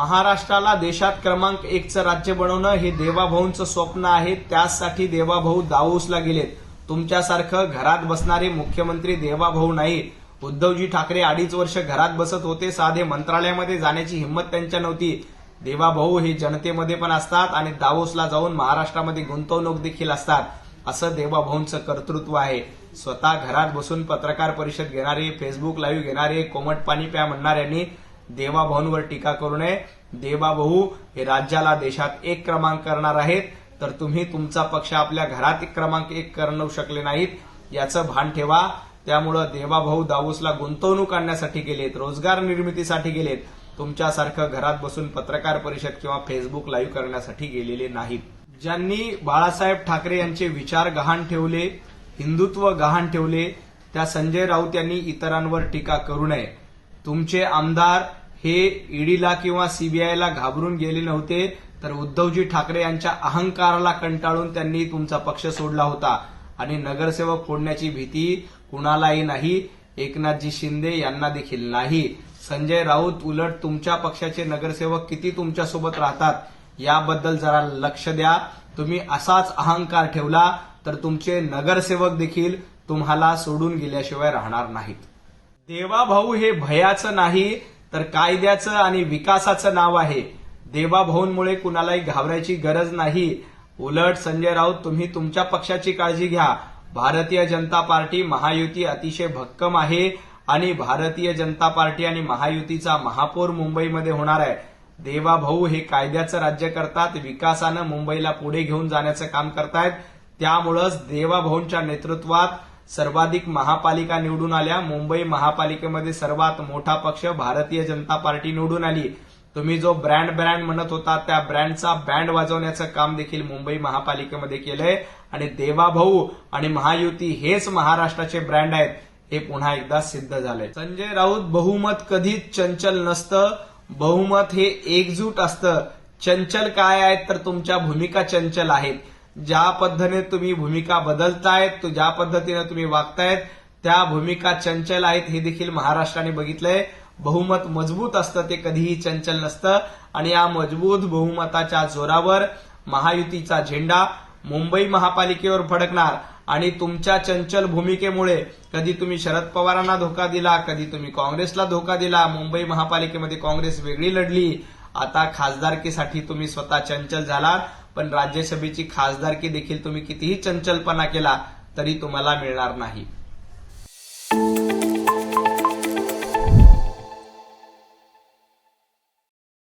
महाराष्ट्राला देशात क्रमांक एकचं राज्य बनवणं हे देवाभाऊंचं स्वप्न आहे. त्यासाठी देवाभाऊ दाऊसला गेलेत. तुमच्यासारखं घरात बसणारे मुख्यमंत्री देवाभाऊ नाही उद्धवजी ठाकरे अडीच वर्ष घरात बसत होते. साधे मंत्रालयामध्ये जाण्याची हिंमत त्यांच्या नव्हती. देवाभाऊ हे जनतेमध्ये पण असतात आणि दावोसला जाऊन महाराष्ट्रामध्ये गुंतवणूक देखील असतात. असं देवाभाऊंचं कर्तृत्व आहे. स्वतः घरात बसून पत्रकार परिषद घेणारे फेसबुक लाईव्ह घेणारे कोमट पाणी प्या म्हणणाऱ्यांनी देवाभाऊंवर टीका करू नये. देवाभाऊ हे राज्याला देशात एक क्रमांक करणार आहेत. तर तुम्ही तुमचा पक्ष आपल्या घरात एक क्रमांक एक करणू शकले नाहीत. याचं भान ठेवा. त्यामुळं देवाभाऊ दाऊसला गुंतवणूक आणण्यासाठी गेलेत रोजगार निर्मितीसाठी गेलेत. तुमच्यासारखं घरात बसून पत्रकार परिषद किंवा फेसबुक लाईव्ह करण्यासाठी गेलेले नाहीत. ज्यांनी बाळासाहेब ठाकरे यांचे विचार गहाण ठेवले हिंदुत्व गहाण ठेवले त्या संजय राऊत यांनी इतरांवर टीका करू नये. तुमचे आमदार हे ईडीला किंवा सीबीआयला घाबरून गेले नव्हते तर उद्धवजी ठाकरे यांच्या अहंकाराला कंटाळून त्यांनी तुमचा पक्ष सोडला होता. आणि नगरसेवक फोडण्याची भीती कुणालाही नाही एकनाथजी शिंदे यांना देखील नाही. संजय राऊत उलट तुमच्या पक्षाचे नगरसेवक किती तुमच्यासोबत राहतात याबद्दल जरा लक्ष द्या. तुम्ही असाच अहंकार ठेवला तर तुमचे नगरसेवक देखील तुम्हाला सोडून गेल्याशिवाय राहणार नाहीत. देवाभाऊ हे भयाचं नाही तर कायद्याचं आणि विकासाचं नाव आहे. देवाभाऊंमुळे कुणालाही घाबरायची गरज नाही. उलट संजय राऊत तुम्ही तुमच्या पक्षाची काळजी घ्या. भारतीय जनता पार्टी महायुती अतिशय भक्कम आहे आणि भारतीय जनता पार्टी आणि महायुतीचा महापौर मुंबईमध्ये होणार आहे. देवाभाऊ हे कायद्याचं राज्य करतात विकासानं मुंबईला पुढे घेऊन जाण्याचं काम करतायत. त्यामुळंच देवाभाऊंच्या नेतृत्वात सर्वाधिक महापालिका निवडून आल्या. मुंबई महापालिकेमध्ये सर्वात मोठा पक्ष भारतीय जनता पार्टी निवडून आली. तुम्ही जो ब्रँड ब्रँड म्हणत होता त्या ब्रँडचा बँड वाजवण्याचं काम देखील मुंबई महापालिकेमध्ये केलंय. आणि देवाभाऊ आणि महायुती हेच महाराष्ट्राचे ब्रँड आहेत हे पुन्हा एकदा सिद्ध झालंय. संजय राऊत बहुमत कधीच चंचल नसतं. बहुमत हे एकजूट असतं. चंचल काय आहेत तर तुमच्या भूमिका चंचल आहेत. ज्या पद्धतीने तुम्ही भूमिका बदलतायत ज्या पद्धतीने तुम्ही वागतायत त्या भूमिका चंचल आहेत हे देखील महाराष्ट्राने बघितलंय. बहुमत मजबूत असतं ते कधीही चंचल नसतं. आणि या मजबूत बहुमताच्या जोरावर महायुतीचा झेंडा मुंबई महापालिकेवर फडकणार आणि तुमच्या चंचल भूमिकेमुळे कधी तुम्ही शरद पवारांना धोका दिला कधी तुम्ही काँग्रेसला धोका दिला मुंबई महापालिकेमध्ये काँग्रेस वेगळी लढली आता खासदारकीसाठी तुम्ही स्वतः चंचल झालात. पण राज्यसभेची खासदारकी देखील तुम्ही कितीही चंचलपणा केला तरी तुम्हाला मिळणार नाही.